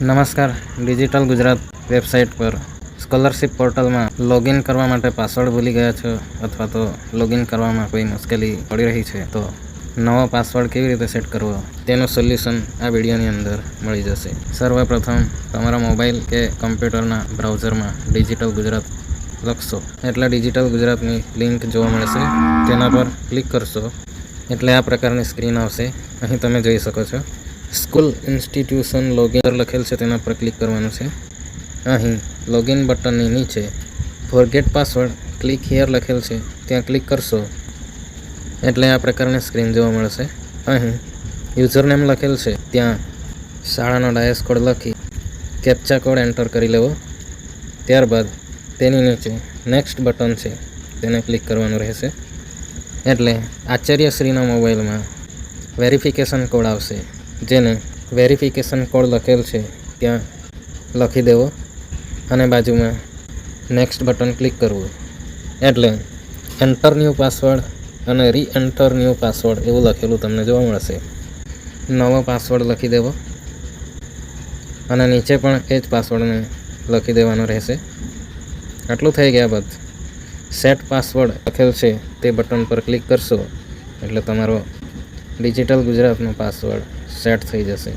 નમસ્કાર. Digital Gujarat website પર scholarship પોર્ટલમાં લોગિન કરવા માટે પાસવર્ડ ભૂલી ગયા છો અથવા તો લોગિન કરવામાં કોઈ મુશ્કેલી પડી રહી છે, તો નવો પાસવર્ડ કેવી રીતે સેટ કરવો? તેનું સોલ્યુશન આ વિડીયોની અંદર મળી જશે. સર્વપ્રથમ, તમારા મોબાઈલ કે કમ્પ્યુટરના બ્રાઉઝરમાં ડિજિટલ ગુજરાત લખશો. એટલે ડિજિટલ ગુજરાતની લિંક જોવા મળશે. તેના પર ક્લિક કરશો. એટલે આ પ્રકારની સ્ક્રીન આવશે. અહીં તમે જોઈ શકો છો. સ્કૂલ ઇન્સ્ટિટ્યુશન લોગિન લખેલ છે, તેના પર ક્લિક કરવાનું છે. અહીં લોગિન બટનની નીચે ફોરગેટ પાસવર્ડ ક્લિક હિયર લખેલ છે, ત્યાં ક્લિક કરશો. એટલે આ પ્રકારની સ્ક્રીન જોવા મળશે. અહીં યુઝરનેમ લખેલ છે, ત્યાં શાળાનો ડાયસ કોડ લખી કેપ્ચા કોડ એન્ટર કરી લેવો. ત્યારબાદ તેની નીચે નેક્સ્ટ બટન છે, તેને ક્લિક કરવાનું રહેશે. એટલે આચાર્યશ્રીના મોબાઈલમાં વેરિફિકેશન કોડ આવશે. જેને વેરિફિકેશન કોડ લખેલ છે, ત્યાં લખી દેવો અને બાજુમાં નેક્સ્ટ બટન ક્લિક કરવું. એટલે એન્ટર ન્યૂ પાસવર્ડ અને રી એન્ટર ન્યૂ પાસવર્ડ એવું લખેલું તમને જોવા મળશે. નવો પાસવર્ડ લખી દેવો અને નીચે પણ એ જ પાસવર્ડને લખી દેવાનો રહેશે. આટલું થઈ ગયા બાદ સેટ પાસવર્ડ લખેલ છે, તે બટન પર ક્લિક કરશો એટલે તમારો ડિજિટલ ગુજરાતનો પાસવર્ડ સેટ થઈ જશે.